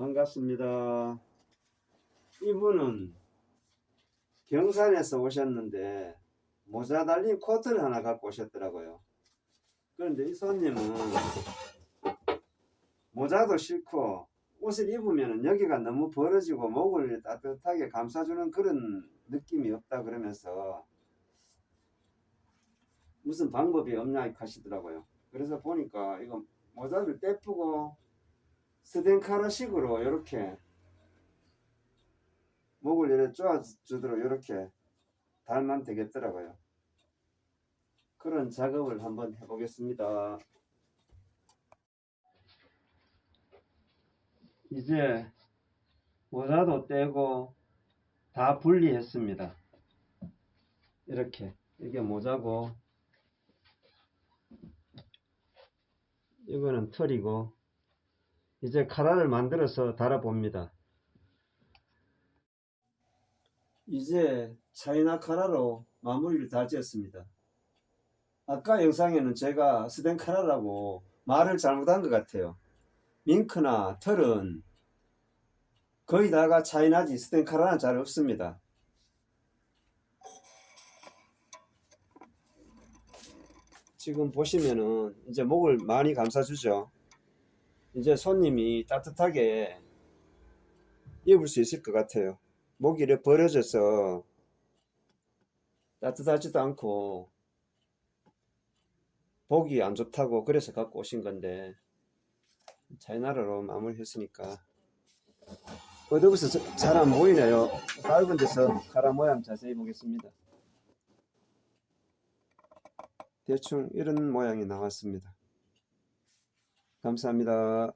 반갑습니다. 이분은 경산에서 오셨는데 모자 달린 코트를 하나 갖고 오셨더라고요. 그런데 이 손님은 모자도 싫고 옷을 입으면 여기가 너무 벌어지고 목을 따뜻하게 감싸주는 그런 느낌이 없다 그러면서 무슨 방법이 없냐 하시더라고요. 그래서 보니까 이거 모자를 떼쁘고 스텐카라식으로 이렇게 목을 이렇게 쪼아주도록 이렇게 달면 되겠더라고요. 그런 작업을 한번 해보겠습니다. 이제 모자도 떼고 다 분리했습니다. 이렇게 이게 모자고 이거는 털이고 이제 카라를 만들어서 달아봅니다. 이제 차이나 카라로 마무리를 다 지었습니다. 아까 영상에는 제가 스텐 카라라고 말을 잘못한 것 같아요. 밍크나 털은 거의 다가 차이나지 스텐 카라는 잘 없습니다. 지금 보시면은 이제 목을 많이 감싸주죠. 이제 손님이 따뜻하게 입을 수 있을 것 같아요. 목이 이렇게 벌어져서 따뜻하지도 않고 보기 안 좋다고 그래서 갖고 오신 건데 차이나라로 마무리했으니까 어디부터 잘 안 보이네요. 밝은 데서 가라 모양 자세히 보겠습니다. 대충 이런 모양이 나왔습니다. 감사합니다.